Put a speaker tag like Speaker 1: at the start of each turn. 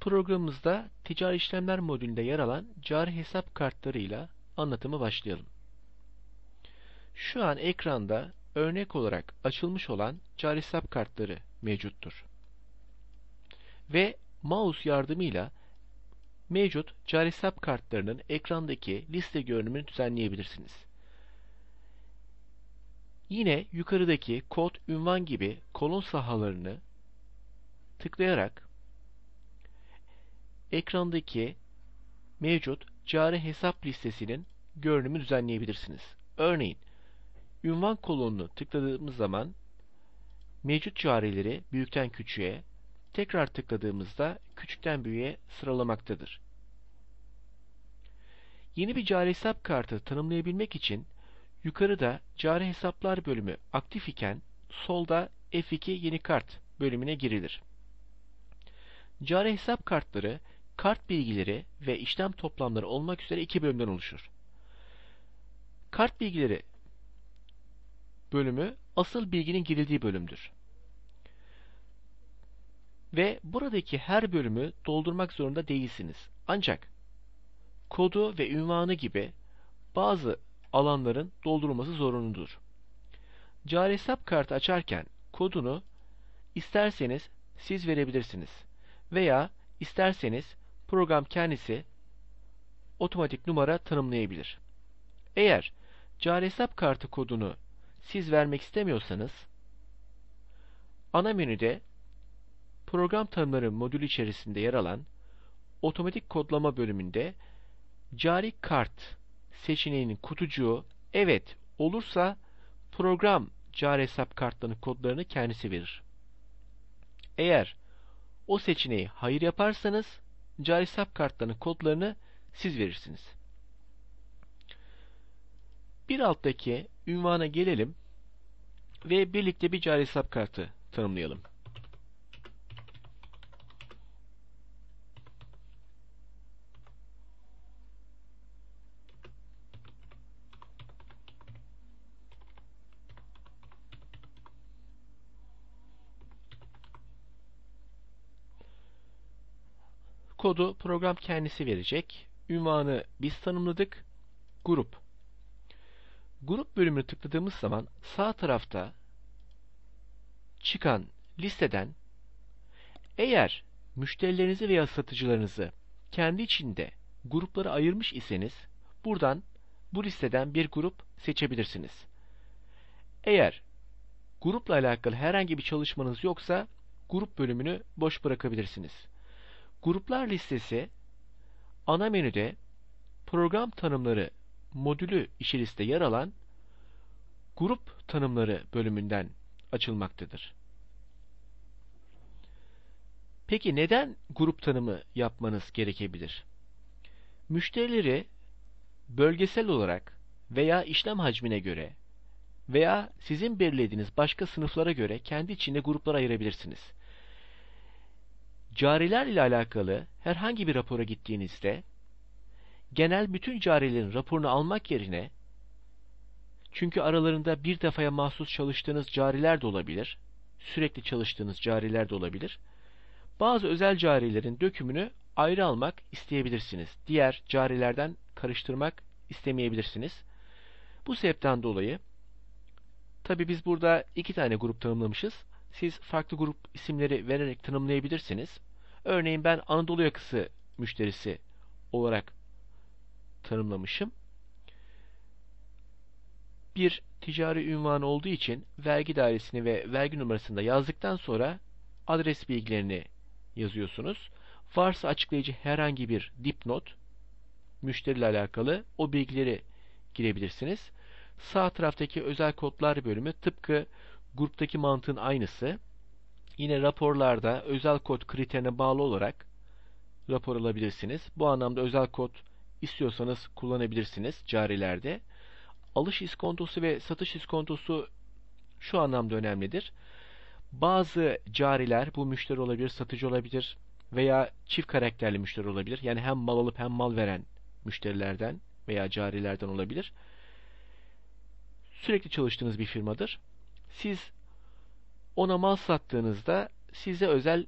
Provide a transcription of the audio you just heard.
Speaker 1: Programımızda ticari işlemler modülünde yer alan cari hesap kartlarıyla anlatımı başlayalım. Şu an ekranda örnek olarak açılmış olan cari hesap kartları mevcuttur. Ve mouse yardımıyla mevcut cari hesap kartlarının ekrandaki liste görünümünü düzenleyebilirsiniz. Yine yukarıdaki kod, ünvan gibi kolon sahalarını tıklayarak ekrandaki mevcut cari hesap listesinin görünümü düzenleyebilirsiniz. Örneğin ünvan kolonunu tıkladığımız zaman mevcut carileri büyükten küçüğe, tekrar tıkladığımızda küçükten büyüğe sıralamaktadır. Yeni bir cari hesap kartı tanımlayabilmek için yukarıda cari hesaplar bölümü aktif iken solda F2 yeni kart bölümüne girilir. Cari hesap kartları kart bilgileri ve işlem toplamları olmak üzere iki bölümden oluşur. Kart bilgileri bölümü asıl bilginin girildiği bölümdür. Ve buradaki her bölümü doldurmak zorunda değilsiniz. Ancak kodu ve ünvanı gibi bazı alanların doldurulması zorunludur. Cari hesap kartı açarken kodunu isterseniz siz verebilirsiniz veya isterseniz program kendisi otomatik numara tanımlayabilir. Eğer cari hesap kartı kodunu siz vermek istemiyorsanız ana menüde program tanımları modülü içerisinde yer alan otomatik kodlama bölümünde cari kart seçeneğinin kutucuğu evet olursa program cari hesap kartlarının kodlarını kendisi verir. Eğer o seçeneği hayır yaparsanız cari hesap kartlarının kodlarını siz verirsiniz. Bir alttaki ünvana gelelim ve birlikte bir cari hesap kartı tanımlayalım. Kodu program kendisi verecek. Ünvanı biz tanımladık. Grup. Grup bölümünü tıkladığımız zaman sağ tarafta çıkan listeden eğer müşterilerinizi veya satıcılarınızı kendi içinde gruplara ayırmış iseniz buradan bu listeden bir grup seçebilirsiniz. Eğer grupla alakalı herhangi bir çalışmanız yoksa grup bölümünü boş bırakabilirsiniz. Gruplar listesi ana menüde program tanımları modülü içerisinde yer alan grup tanımları bölümünden açılmaktadır. Peki neden grup tanımı yapmanız gerekebilir? Müşterileri bölgesel olarak veya işlem hacmine göre veya sizin belirlediğiniz başka sınıflara göre kendi içinde gruplara ayırabilirsiniz. Cariler ile alakalı herhangi bir rapora gittiğinizde genel bütün carilerin raporunu almak yerine çünkü aralarında bir defaya mahsus çalıştığınız cariler de olabilir, sürekli çalıştığınız cariler de olabilir. Bazı özel carilerin dökümünü ayrı almak isteyebilirsiniz. Diğer carilerden karıştırmak istemeyebilirsiniz. Bu sebepten dolayı tabi biz burada iki tane grup tanımlamışız. Siz farklı grup isimleri vererek tanımlayabilirsiniz. Örneğin ben Anadolu yakası müşterisi olarak tanımlamışım. Bir ticari ünvan olduğu için vergi dairesini ve vergi numarasını da yazdıktan sonra adres bilgilerini yazıyorsunuz. Varsa açıklayıcı herhangi bir dipnot müşteriyle alakalı o bilgileri girebilirsiniz. Sağ taraftaki özel kodlar bölümü tıpkı gruptaki mantığın aynısı. Yine raporlarda özel kod kriterine bağlı olarak rapor alabilirsiniz. Bu anlamda özel kod istiyorsanız kullanabilirsiniz carilerde. Alış iskontosu ve satış iskontosu şu anlamda önemlidir. Bazı cariler bu müşteri olabilir, satıcı olabilir veya çift karakterli müşteri olabilir. Yani hem mal alıp hem mal veren müşterilerden veya carilerden olabilir. Sürekli çalıştığınız bir firmadır. Siz ona mal sattığınızda size özel